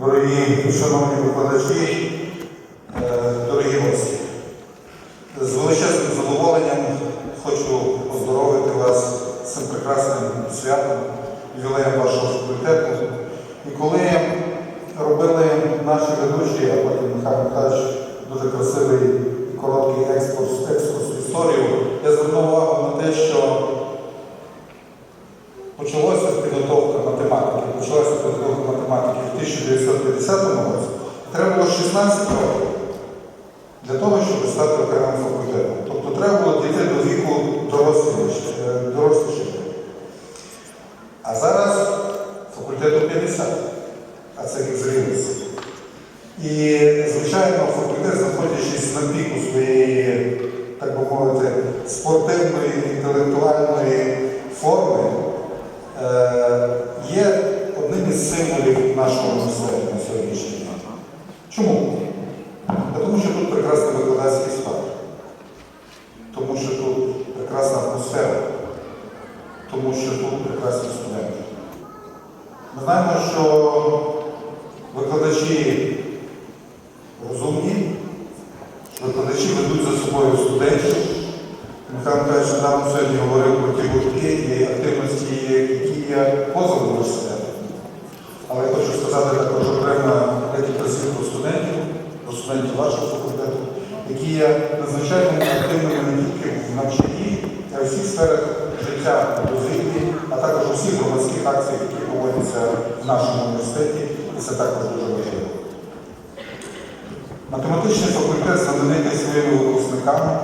дорогі шановні викладачі, е, дорогі гості. З величезним задоволенням хочу поздоровити вас з цим прекрасним святом, ювілеєм вашого факультету. І коли робили наші ведучі, а потім Михайло Михайлович дуже красивий і короткий екскурс, екскурс в історію, я звернув увагу на те, що 16 років для того, щоб стати окремим факультетом. Тобто треба було дійти до віку е. А зараз факультету 50, а це їх зрілість. І, звичайно, факультет, знаходячись на піку своєї, так би мовити, спортивної, інтелектуальної форми, е, є одним із символів нашого університету на сьогоднішній день. Чому? Та Тому що тут прекрасний викладацький склад, тому що тут прекрасна атмосфера, тому що тут прекрасні студенти. Ми знаємо, що викладачі розумні, викладачі ведуть за собою студентів. Михайло Михайлович недавно сьогодні говорив про ті гуртки і активності, які є поза університетом. Але я хочу сказати також окремо декілька слів про студентів, про студентів вашого факультету, які є надзвичайно активними не тільки в навчанні, а й у всіх сферах життя дозвіллі, а також у всіх громадських акціях, які проводяться в нашому університеті, і це також дуже важливо. Математичний факультет знаменитий своїми випускниками,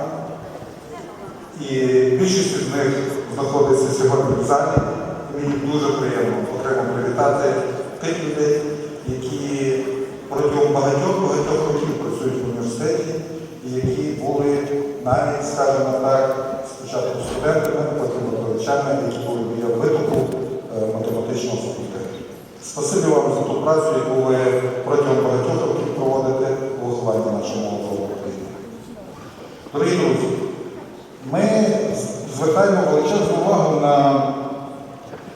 і більшість з них знаходиться сьогодні в залі. Мені дуже приємно окремо привітати тих людей, які протягом багатьох-багатьох років працюють в університеті і які були навіть, скажімо так, спочатку студентами, потім викладачами, які були витоку е, математичного факультету. Спасибі вам за ту працю, яку ви протягом багатьох років проводите у вихованні нашого молодого України. Дорогі друзі, ми звертаємо величезну увагу на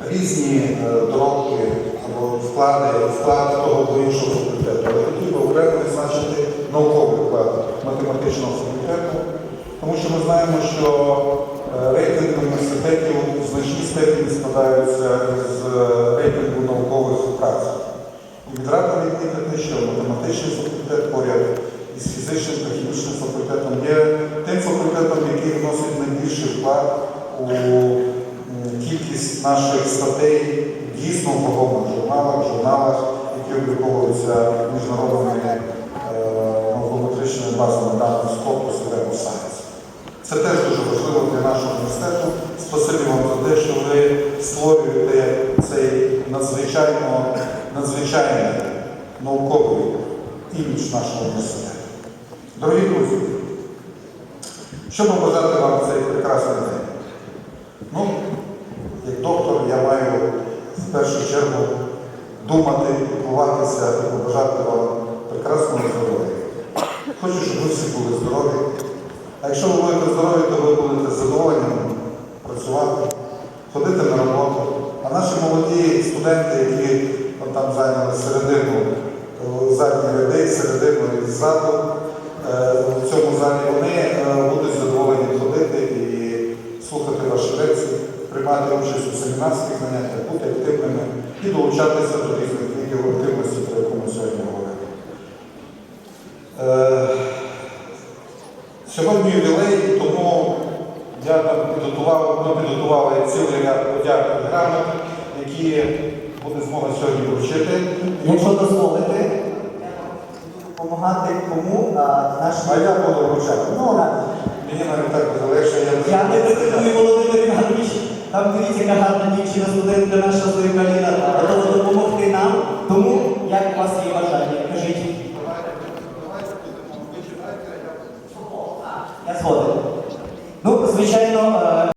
різні е, доробки або вклади, вклад того або іншого факультету. Але хотів би окремо відзначити науковий вклад математичного факультету, тому що ми знаємо, що е, рейтинги університетів в значній степені складаються з е, рейтингу наукових праць. І відрадно відмітити, що математичний факультет поряд із фізичним та хімічним факультетом є тим факультетом, який вносить найбільший вклад у кількість наших статей дійсно в вагомих журналах, журналах, які обліковуються міжнародними е, базами даних Web of Science. Це теж дуже важливо для нашого університету. Спасибі вам за те, що ви створюєте цей надзвичайно надзвичайний науковий імідж нашого університету. Дорогі друзі, що побажати вам цей прекрасний день? Ну, як доктор, я маю в першу чергу думати, піклуватися і побажати вам прекрасного здоров'я. Хочу, щоб ви всі були здорові. А якщо ви будете здорові, то ви будете задоволені працювати, ходити на роботу. А наші молоді студенти, які от там зайняли середину, задні ряди, середину і ззаду, е, в цьому залі вони е, будуть задоволені ходити і слухати ваші лекції, приймати участь у семінарських заняттях, бути активними і долучатися до різних видів активності, про яку ми сьогодні говоримо. Сьогодні ювілей, тому я там підготував, ми підготували цілий ряд подяк грамот, які буде змога сьогодні вручити. Якщо дозволити допомагати кому а нашому... А я буду вручати. Ну, Мені навіть так буде легше, я Я не не Володимир Іванович. Там дивіться, яка гарна дівчина студентка наша з Ліна готова допомогти нам. Тому як у вас є бажання. звичайно.